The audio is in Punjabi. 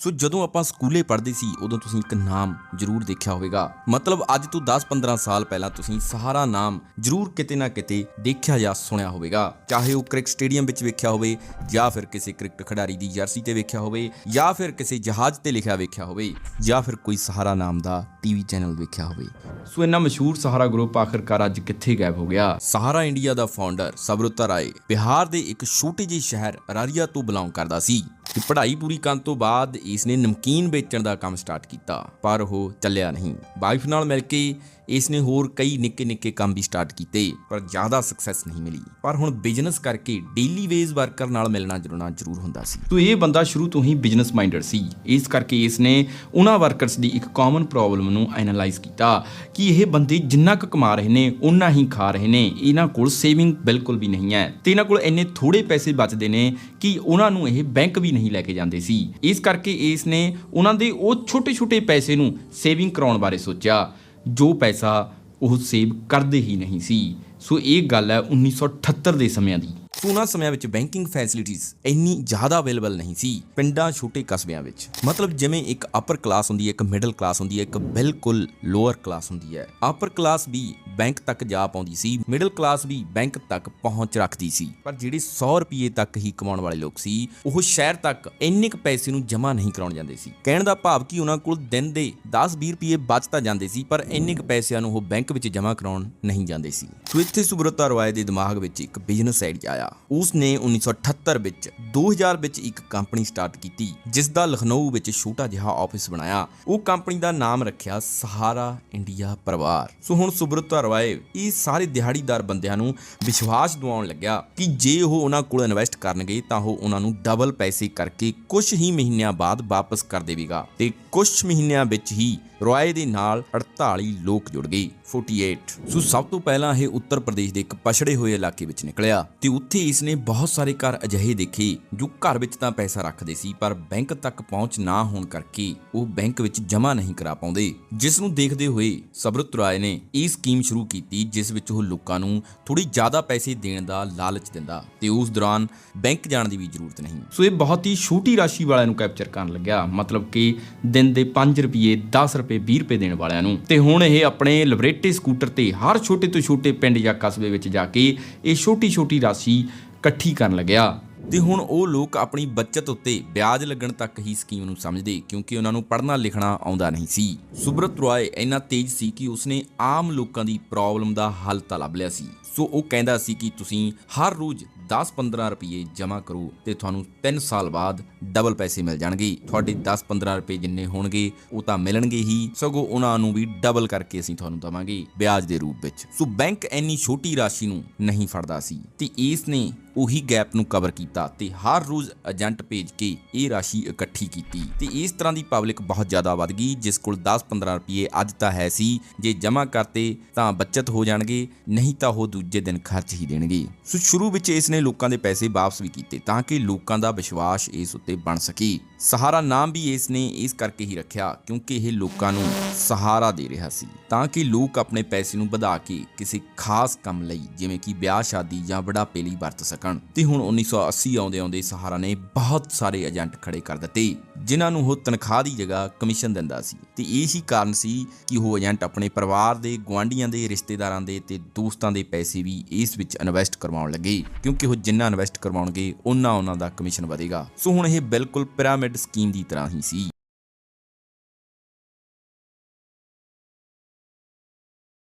ਸੋ ਜਦੋਂ ਆਪਾਂ ਸਕੂਲੇ ਪੜ੍ਹਦੇ ਸੀ, ਉਦੋਂ ਤੁਸੀਂ ਇੱਕ ਨਾਮ ਜ਼ਰੂਰ ਦੇਖਿਆ ਹੋਵੇਗਾ। ਮਤਲਬ ਅੱਜ ਤੋਂ 10-15 ਸਾਲ ਪਹਿਲਾਂ ਤੁਸੀਂ ਸਹਾਰਾ ਨਾਮ ਜ਼ਰੂਰ ਕਿਤੇ ਨਾ ਕਿਤੇ ਦੇਖਿਆ ਜਾਂ ਸੁਣਿਆ ਹੋਵੇਗਾ। ਚਾਹੇ ਉਹ ਕ੍ਰਿਕਟ ਸਟੇਡੀਅਮ ਵਿੱਚ ਵੇਖਿਆ ਹੋਵੇ, ਜਾਂ ਫਿਰ ਕਿਸੇ ਕ੍ਰਿਕਟ ਖਿਡਾਰੀ ਦੀ ਜਰਸੀ ਤੇ ਵੇਖਿਆ ਹੋਵੇ, ਜਾਂ ਫਿਰ ਕਿਸੇ ਜਹਾਜ਼ ਤੇ ਲਿਖਿਆ ਵੇਖਿਆ ਹੋਵੇ, ਜਾਂ ਫਿਰ ਕੋਈ ਸਹਾਰਾ ਨਾਮ ਦਾ ਟੀਵੀ ਚੈਨਲ ਵੇਖਿਆ ਹੋਵੇ। ਸੋ ਇੰਨਾ ਮਸ਼ਹੂਰ ਸਹਾਰਾ ਗਰੁੱਪ ਆਖਰਕਾਰ ਅੱਜ ਕਿੱਥੇ ਗਾਇਬ ਹੋ ਗਿਆ? ਸਹਾਰਾ ਇੰਡੀਆ ਦਾ ਫਾਊਂਡਰ ਸਬਰਤਾ ਰਾਏ ਬਿਹਾਰ ਦੇ ਇੱਕ ਛੋਟੇ ਜਿਹੇ ਸ਼ਹਿਰ ਰਾਰੀਆ ਤੋਂ ਬਿਲੋਂਗ ਕਰਦਾ ਸੀ। ਤੇ ਪੜ੍ਹਾਈ ਪੂਰੀ ਕਰਨ ਤੋਂ ਬਾਅਦ ਇਸ ਨੇ ਨਮਕੀਨ ਵੇਚਣ ਦਾ ਕੰਮ ਸਟਾਰਟ ਕੀਤਾ, ਪਰ ਉਹ ਚੱਲਿਆ ਨਹੀਂ। ਵਾਈਫ ਨਾਲ ਮਿਲ ਕੇ ਇਸ ਨੇ ਹੋਰ ਕਈ ਨਿੱਕੇ ਨਿੱਕੇ ਕੰਮ ਵੀ ਸਟਾਰਟ ਕੀਤੇ, ਪਰ ਜ਼ਿਆਦਾ ਸਕਸੈਸ ਨਹੀਂ ਮਿਲੀ। ਪਰ ਹੁਣ ਬਿਜ਼ਨਸ ਕਰਕੇ ਡੇਲੀ ਵੇਜ ਵਰਕਰ ਨਾਲ ਮਿਲਣਾ ਜੁਲਣਾ ਜ਼ਰੂਰ ਹੁੰਦਾ ਸੀ। ਤੋ ਇਹ ਬੰਦਾ ਸ਼ੁਰੂ ਤੋਂ ਹੀ ਬਿਜ਼ਨਸ ਮਾਈਂਡਡ ਸੀ। ਇਸ ਕਰਕੇ ਇਸ ਨੇ ਉਹਨਾਂ ਵਰਕਰਸ ਦੀ ਇੱਕ ਕਾਮਨ ਪ੍ਰੋਬਲਮ ਨੂੰ ਐਨਾਲਾਈਜ਼ ਕੀਤਾ ਕਿ ਇਹ ਬੰਦੇ ਜਿੰਨਾ ਕੁ ਕਮਾ ਰਹੇ ਨੇ ਉਨਾ ਹੀ ਖਾ ਰਹੇ ਨੇ। ਇਹਨਾਂ ਕੋਲ ਸੇਵਿੰਗ ਬਿਲਕੁਲ ਵੀ ਨਹੀਂ ਹੈ ਤੇ ਇਹਨਾਂ ਕੋਲ ਇੰਨੇ ਥੋੜੇ ਪੈਸੇ ਬਚਦੇ ਨੇ ਕਿ ਉਹਨਾਂ ਨੂੰ ਇਹ ਬੈਂਕ ਵੀ ਨਹੀਂ ਲੈ ਕੇ ਜਾਂਦੇ ਸੀ। ਇਸ ਕਰਕੇ ਇਸ ਨੇ ਉਹਨਾਂ ਦੇ ਉਹ ਛੋਟੇ-ਛੋਟੇ ਪੈਸੇ ਨੂੰ ਸੇਵਿੰਗ ਕਰਾਉਣ ਬਾਰੇ ਸੋਚਿਆ। ਜੋ ਪੈਸਾ ਉਹ ਸੇਵ ਕਰਦੇ ਹੀ ਨਹੀਂ ਸੀ। ਸੋ ਇਹ ਗੱਲ ਹੈ 1978 ਦੇ ਸਮਿਆਂ ਦੀ। ਉਹਨਾਂ ਸਮਿਆਂ ਵਿੱਚ ਬੈਂਕਿੰਗ ਫੈਸਿਲਿਟੀਆਂ ਇੰਨੀ ਜ਼ਿਆਦਾ ਅਵੇਲੇਬਲ ਨਹੀਂ ਸੀ ਪਿੰਡਾਂ ਛੋਟੇ ਕਸਬਿਆਂ ਵਿੱਚ। ਮਤਲਬ ਜਿਵੇਂ ਇੱਕ ਅਪਰ ਕਲਾਸ ਹੁੰਦੀ ਹੈ, ਇੱਕ ਮਿਡਲ ਕਲਾਸ ਹੁੰਦੀ ਹੈ, ਇੱਕ ਬਿਲਕੁਲ ਲੋਅਰ ਕਲਾਸ ਹੁੰਦੀ ਹੈ। ਅਪਰ ਕਲਾਸ ਵੀ ਬੈਂਕ ਤੱਕ ਜਾ ਪਾਉਂਦੀ ਸੀ ਮਿਡਲ ਕਲਾਸ ਵੀ ਬੈਂਕ ਤੱਕ ਪਹੁੰਚ ਰੱਖਦੀ ਸੀ। ਪਰ ਜਿਹੜੇ 100 ਰੁਪਏ ਤੱਕ ਹੀ ਕਮਾਉਣ ਵਾਲੇ ਲੋਕ ਸੀ, ਉਹ ਸ਼ਹਿਰ ਤੱਕ ਇੰਨੇ ਕੁ ਪੈਸੇ ਨੂੰ ਜਮ੍ਹਾਂ ਨਹੀਂ ਕਰਾਉਣ ਜਾਂਦੇ ਸੀ। ਕਹਿਣ ਦਾ ਭਾਵ ਕਿ ਉਹਨਾਂ ਕੋਲ ਦਿਨ ਦੇ 10-20 ਰੁਪਏ ਬਚ ਤਾਂ ਜਾਂਦੇ ਸੀ, ਪਰ ਇੰਨੇ ਕੁ ਪੈਸਿਆਂ ਨੂੰ ਉਹ ਬੈਂਕ ਵਿੱਚ ਜਮ੍ਹਾਂ ਕਰਾਉਣ ਨਹੀਂ ਜਾਂਦੇ ਸੀ। ਸੋ ਇੱਥੇ ਸੁਬਰਤਾ ਰੋਏ ਦੇ ਦਿਮਾਗ ਵਿੱਚ ਇੱਕ ਬਿਜ਼ਨਸ ਆਈਡੀਆ ਆਇਆ। ਉਸ ਨੇ 1978 ਵਿੱਚ 2000 ਵਿੱਚ ਇੱਕ ਕੰਪਨੀ ਸਟਾਰਟ ਕੀਤੀ, ਜਿਸ ਦਾ ਲਖਨਊ ਵਿੱਚ ਛੋਟਾ ਜਿਹਾ ਆਫਿਸ ਬਣਾਇਆ। ਉਹ ਕੰਪਨੀ ਦਾ ਨਾਮ ਰੱਖਿਆ ਸਹਾਰਾ ਇੰਡੀਆ ਪਰਿਵਾਰ। ਸੋ ਹੁਣ ਸੁਬਰਤਾ ਰੋਏ ਇਹ ਸਾਰੇ ਦਿਹਾੜੀਦਾਰ ਬੰਦਿਆਂ ਨੂੰ ਵਿਸ਼ਵਾਸ ਦਿਵਾਉਣ ਲੱਗਿਆ ਕਿ ਜੇ ਉਹ ਉਹਨਾਂ ਕੋਲ ਇਨਵੈਸਟ ਕਰਨਗੇ ਤਾਂ ਉਹ ਉਹਨਾਂ ਨੂੰ ਡਬਲ ਪੈਸੇ ਕਰਕੇ ਕੁਝ ਹੀ ਮਹੀਨਿਆਂ ਬਾਅਦ ਵਾਪਸ ਕਰ ਦੇਵੇਗਾ ਤੇ ਕੁਝ ਮਹੀਨਿਆਂ ਵਿੱਚ ਹੀ ਰੋਏ ਦੇ ਨਾਲ 48 ਲੋਕ ਜੁੜ ਗਏ। 48 ਸੋ ਸਭ ਤੋਂ ਪਹਿਲਾਂ ਇਹ ਉੱਤਰ ਪ੍ਰਦੇਸ਼ ਦੇ ਇੱਕ ਪਛੜੇ ਹੋਏ ਇਲਾਕੇ ਵਿੱਚ ਨਿਕਲਿਆ ਤੇ ਉੱਥੇ ਇਸ ਨੇ ਬਹੁਤ ਸਾਰੇ ਘਰ ਅਜਿਹੇ ਦੇਖੇ, ਜੋ ਘਰ ਵਿੱਚ ਤਾਂ ਪੈਸਾ ਰੱਖਦੇ ਸੀ, ਪਰ ਬੈਂਕ ਤੱਕ ਪਹੁੰਚ ਨਾ ਹੋਣ ਕਰਕੇ ਉਹ ਬੈਂਕ ਵਿੱਚ ਜਮ੍ਹਾਂ ਨਹੀਂ ਕਰਾ ਪਾਉਂਦੇ। ਜਿਸ ਨੂੰ ਦੇਖਦੇ ਹੋਏ ਸਬਰਤ ਰਾਏ ਨੇ ਇਹ ਸਕੀਮ ਸ਼ੁਰੂ ਕੀਤੀ, ਜਿਸ ਵਿੱਚ ਉਹ ਲੋਕਾਂ ਨੂੰ ਥੋੜੀ ਜ਼ਿਆਦਾ ਪੈਸੇ ਦੇਣ ਦਾ ਲਾਲਚ ਦਿੰਦਾ ਤੇ ਉਸ ਦੌਰਾਨ ਬੈਂਕ ਜਾਣ ਦੀ ਵੀ ਜ਼ਰੂਰਤ ਨਹੀਂ। ਸੋ ਇਹ ਬਹੁਤ ਹੀ ਛੋਟੀ ਰਾਸ਼ੀ ਵਾਲਿਆਂ ਨੂੰ ਕੈਪਚਰ ਕਰਨ ਲੱਗਿਆ, ਮਤਲਬ ਕਿ ਦਿਨ ਦੇ 5 ਰੁਪਏ 10 ਰੁਪਏ 20 ਰੁਪਏ ਦੇਣ ਵਾਲਿਆਂ ਨੂੰ। ਤੇ ਹੁਣ ਇਹ ਆਪਣੇ ਲਿਬਰੇਟੇ ਸਕੂਟਰ ਤੇ, ਹਰ ਛੋਟੇ ਤੋਂ ਛੋਟੇ ਪਿੰਡ ਜਾਂ ਕਸਬੇ ਵਿੱਚ ਜਾ ਕੇ ਇਹ ਛੋਟੀ ਛੋਟੀ ਰਾਸ਼ੀ ਇਕੱਠੀ ਕਰਨ ਲੱਗਿਆ। ਤੇ ਹੁਣ ਉਹ ਲੋਕ ਆਪਣੀ ਬਚਤ ਉੱਤੇ ਵਿਆਜ ਲੱਗਣ ਤੱਕ ਹੀ ਸਕੀਮ ਨੂੰ ਸਮਝਦੇ, ਕਿਉਂਕਿ ਉਹਨਾਂ ਨੂੰ ਪੜ੍ਹਨਾ ਲਿਖਣਾ ਆਉਂਦਾ ਨਹੀਂ ਸੀ। ਸੁਬਰਤ ਰਾਏ ਇੰਨਾ ਤੇਜ਼ ਸੀ ਕਿ ਉਸਨੇ ਆਮ ਲੋਕਾਂ ਦੀ ਪ੍ਰੋਬਲਮ ਦਾ ਹੱਲ ਤਾਂ ਲੱਭ ਲਿਆ ਸੀ। ਸੋ ਉਹ ਕਹਿੰਦਾ ਸੀ ਕਿ ਤੁਸੀਂ ਹਰ ਰੋਜ਼ 10-15 ਰੁਪਏ ਜਮ੍ਹਾਂ ਕਰੋ ਤੇ ਤੁਹਾਨੂੰ 3 ਸਾਲ ਬਾਅਦ ਡਬਲ ਪੈਸੇ ਮਿਲ ਜਾਣਗੇ। ਤੁਹਾਡੇ 10-15 ਰੁਪਏ ਜਿੰਨੇ ਹੋਣਗੇ, ਉਹ ਤਾਂ ਮਿਲਣਗੇ ਹੀ। ਸਗੋਂ ਉਹਨਾਂ ਨੂੰ ਵੀ ਡਬਲ ਕਰਕੇ ਅਸੀਂ ਤੁਹਾਨੂੰ ਦਵਾਂਗੇ ਵਿਆਜ ਦੇ ਰੂਪ ਵਿੱਚ। ਸੋ ਬੈਂਕ ਇੰਨੀ ਛੋਟੀ ਰਾਸ਼ੀ ਨੂੰ ਨਹੀਂ ਫੜਦਾ ਸੀ। ਤੇ ਇਸ ਨੇ ਉਹੀ ਗੈਪ ਨੂੰ ਕਵਰ ਕੀਤਾ ਤੇ ਹਰ ਰੋਜ਼ ਏਜੰਟ ਭੇਜ ਕੇ ਇਹ ਰਾਸ਼ੀ ਇਕੱਠੀ ਕੀਤੀ। ਤੇ ਇਸ ਤਰ੍ਹਾਂ ਦੀ ਪਬਲਿਕ ਬਹੁਤ ਜ਼ਿਆਦਾ ਵੱਧ ਗਈ, ਜਿਸ ਕੋਲ 10-15 ਰੁਪਏ ਅੱਜ ਤਾਂ ਹੈ ਸੀ। ਜੇ ਜਮ੍ਹਾਂ ਕਰਤੇ ਤਾਂ ਬਚਤ ਹੋ ਜਾਣਗੇ, ਨਹੀਂ ਤਾਂ ਉਹ ਦੂਜੇ ਦਿਨ ਖਰਚ ਹੀ ਦੇਣਗੇ। ਸੋ ਸ਼ੁਰੂ ਵਿੱਚ ਇਸ ਨੇ ਲੋਕਾਂ ਦੇ ਪੈਸੇ ਵਾਪਸ ਵੀ ਕੀਤੇ ਤਾਂ ਕਿ ਲੋਕਾਂ ਦਾ ਵਿਸ਼ਵਾਸ ਇਸ ਉੱਤੇ ਬਣ ਸਕੇ। ਸਹਾਰਾ ਨਾਮ ਵੀ ਇਸ ਨੇ ਇਸ ਕਰਕੇ ਹੀ ਰੱਖਿਆ ਕਿਉਂਕਿ ਇਹ ਲੋਕਾਂ ਨੂੰ ਸਹਾਰਾ ਦੇ ਰਿਹਾ ਸੀ। ਤਾਂ ਕਿ ਲੋਕ ਆਪਣੇ ਪੈਸੇ ਨੂੰ ਵਧਾ ਕੇ ਕਿਸੇ ਖਾਸ ਕੰਮ ਲਈ, ਜਿਵੇਂ ਕਿ ਵਿਆਹ, ਸ਼ਾਦੀ ਜਾਂ ਬੁਢਾਪੇ ਲਈ ਵਰਤ ਸਕਣ। ਤੇ ਹੁਣ 1980 ਆਉਂਦੇ ਆਉਂਦੇ ਸਹਾਰਾ ਨੇ ਬਹੁਤ ਸਾਰੇ ਏਜੰਟ ਖੜੇ ਕਰ ਦਿੱਤੇ, ਜਿਨ੍ਹਾਂ ਨੂੰ ਉਹ ਤਨਖਾਹ ਦੀ ਜਗ੍ਹਾ ਕਮਿਸ਼ਨ ਦਿੰਦਾ ਸੀ। ਤੇ ਇਹ ਹੀ ਕਾਰਨ ਸੀ ਕਿ ਉਹ ਏਜੰਟ ਆਪਣੇ ਪਰਿਵਾਰ ਦੇ, ਗੁਆਂਢੀਆਂ ਦੇ, ਰਿਸ਼ਤੇਦਾਰਾਂ ਦੇ ਤੇ ਦੋਸਤਾਂ ਦੇ ਪੈਸੇ ਵੀ ਇਸ ਵਿੱਚ ਇਨਵੈਸਟ ਕਰਵਾਉਣ ਲੱਗੇ। ਕਿਉਂਕਿ ਉਹ ਜਿੰਨਾ ਇਨਵੈਸਟ ਕਰਵਾਉਣਗੇ ਉਹਨਾਂ ਉਹਨਾਂ ਦਾ ਕਮਿਸ਼ਨ ਵਧੇਗਾ। ਸੋ ਹੁਣ ਇਹ ਬਿਲਕੁਲ ਪਿਰਾਮਿਡ ਸਕੀਮ ਦੀ ਤਰ੍ਹਾਂ ਹੀ ਸੀ।